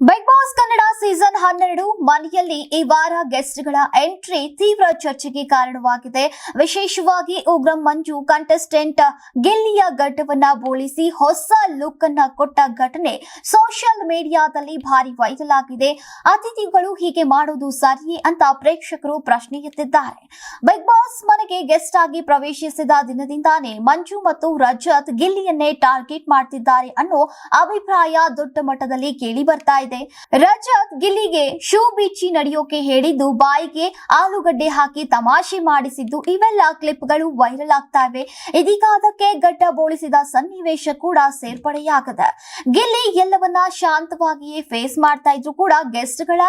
Bye. Big Kannada season ಹನ್ನೆರಡು. ಮನೆಯಲ್ಲಿ ಈ ವಾರ ಗೆಸ್ಟ್ಗಳ ಎಂಟ್ರಿ ತೀವ್ರ ಚರ್ಚೆಗೆ ಕಾರಣವಾಗಿದೆ. ವಿಶೇಷವಾಗಿ ಉಗ್ರಂ ಮಂಜು ಕಂಟೆಸ್ಟೆಂಟ್ ಗಿಲ್ಲಿಯ ಗಡ್ಡವನ್ನ ಬೋಳಿಸಿ ಹೊಸ ಲುಕ್ ಅನ್ನ ಕೊಟ್ಟ ಘಟನೆ ಸೋಷಿಯಲ್ ಮೀಡಿಯಾದಲ್ಲಿ ಭಾರಿ ವೈರಲ್ ಆಗಿದೆ. ಅತಿಥಿಗಳು ಹೀಗೆ ಮಾಡೋದು ಸರಿ ಅಂತ ಪ್ರೇಕ್ಷಕರು ಪ್ರಶ್ನೆ ಎತ್ತಿದ್ದಾರೆ. ಬಿಗ್ ಬಾಸ್ ಮನೆಗೆ ಗೆಸ್ಟ್ ಆಗಿ ಪ್ರವೇಶಿಸಿದ ದಿನದಿಂದಾನೇ ಮಂಜು ಮತ್ತು ರಜತ್ ಗಿಲ್ಲಿಯನ್ನೇ ಟಾರ್ಗೆಟ್ ಮಾಡ್ತಿದ್ದಾರೆ ಅನ್ನೋ ಅಭಿಪ್ರಾಯ ದೊಡ್ಡ ಮಟ್ಟದಲ್ಲಿ ಕೇಳಿ ಬರ್ತಾ ಇದೆ. ರಜತ್ ಗಿಲ್ಲಿಗೆ ಶೂ ಬಿಚ್ಚಿ ನಡೆಯೋಕೆ ಹೇಳಿದ್ದು, ಬಾಯಿಗೆ ಆಲೂಗಡ್ಡೆ ಹಾಕಿ ತಮಾಷೆ ಮಾಡಿಸಿದ್ದು, ಇವೆಲ್ಲ ಕ್ಲಿಪ್ಗಳು ವೈರಲ್ ಆಗ್ತಾ ಇವೆ ಇದೀಗ ಅದಕ್ಕೆ ಗಡ್ಡ ಬೋಳಿಸಿದ ಸನ್ನಿವೇಶ ಕೂಡ ಸೇರ್ಪಡೆಯಾಗದ. ಗಿಲ್ಲಿ ಎಲ್ಲವನ್ನ ಶಾಂತವಾಗಿಯೇ ಫೇಸ್ ಮಾಡ್ತಾ ಇದ್ರು ಕೂಡ ಗೆಸ್ಟ್ಗಳ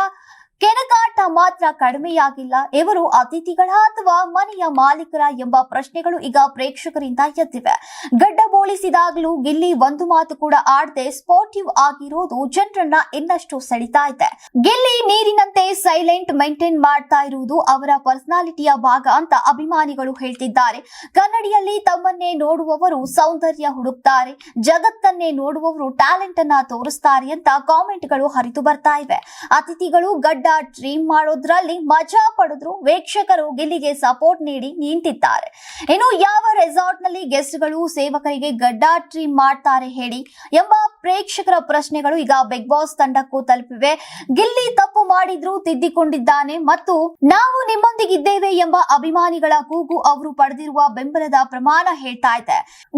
ಮಾತ್ರ ಕಡಿಮೆಯಾಗಿಲ್ಲ. ಇವರು ಅತಿಥಿಗಳ ಅಥವಾ ಮನೆಯ ಮಾಲೀಕರ ಎಂಬ ಪ್ರಶ್ನೆಗಳು ಈಗ ಪ್ರೇಕ್ಷಕರಿಂದ ಎದ್ದಿವೆ. ಗಡ್ಡ ಬೋಳಿಸಿದಾಗಲೂ ಗಿಲ್ಲಿ ಒಂದು ಮಾತು ಕೂಡ ಆಡದೆ ಸ್ಪೋರ್ಟಿವ್ ಆಗಿರೋದು ಜನರನ್ನ ಇನ್ನಷ್ಟು ಸೆಳಿತಾ ಇದೆ. ಗಿಲ್ಲಿ ನೀರಿನಂತೆ ಸೈಲೆಂಟ್ ಮೇಂಟೈನ್ ಮಾಡ್ತಾ ಇರುವುದು ಅವರ ಪರ್ಸನಾಲಿಟಿಯ ಭಾಗ ಅಂತ ಅಭಿಮಾನಿಗಳು ಹೇಳ್ತಿದ್ದಾರೆ. ಕನ್ನಡಿಯಲ್ಲಿ ತಮ್ಮನ್ನೇ ನೋಡುವವರು ಸೌಂದರ್ಯ ಹುಡುಕ್ತಾರೆ. ಜಗತ್ತನ್ನೇ ನೋಡುವವರು ಟ್ಯಾಲೆಂಟ್ ಅನ್ನ ತೋರಿಸ್ತಾರೆ ಅಂತ ಕಾಮೆಂಟ್ಗಳು ಹರಿದು ಬರ್ತಾ ಇವೆ. ಅತಿಥಿಗಳು ಗಡ್ಡ ಟ್ರೀಮ್ ಮಾಡೋದ್ರಲ್ಲಿ ಮಜಾ ಪಡೆದ್ರು ವೀಕ್ಷಕರು ಗಿಲ್ಲಿಗೆ ಸಪೋರ್ಟ್ ನೀಡಿ ನಿಂತಿದ್ದಾರೆ. ಇನ್ನು ಯಾವ ರೆಸಾರ್ಟ್ನಲ್ಲಿ ಗೆಸ್ಟ್ಗಳು ಸೇವಕರಿಗೆ ಗಡ್ಡ ಟ್ರೀಮ್ ಮಾಡ್ತಾರೆ ಹೇಳಿ ಎಂಬ ಪ್ರೇಕ್ಷಕರ ಪ್ರಶ್ನೆಗಳು ಈಗ ಬಿಗ್ ಬಾಸ್ ತಂಡಕ್ಕೂ ತಲುಪಿವೆ. ಗಿಲ್ಲಿ ತಪ್ಪು ಮಾಡಿದ್ರು ತಿದ್ದಿಕೊಂಡಿದ್ದಾನೆ ಮತ್ತು ನಾವು ನಿಮ್ಮೊಂದಿಗಿದ್ದೇವೆ ಎಂಬ ಅಭಿಮಾನಿಗಳ ಕೂಗು ಅವರು ಪಡೆದಿರುವ ಬೆಂಬಲದ ಪ್ರಮಾಣ ಹೇಳ್ತಾ ಇದೆ.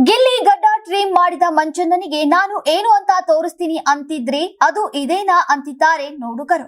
ಗಿಲ್ಲಿ ಗಡ್ಡ ಟ್ರೀಮ್ ಮಾಡಿದ ಮಂಚಂದನಿಗೆ ನಾನು ಏನು ಅಂತ ತೋರಿಸ್ತೀನಿ ಅಂತಿದ್ರಿ? ಅದು ಇದೇನಾ ಅಂತಿದ್ದಾರೆ ನೋಡುಗರು.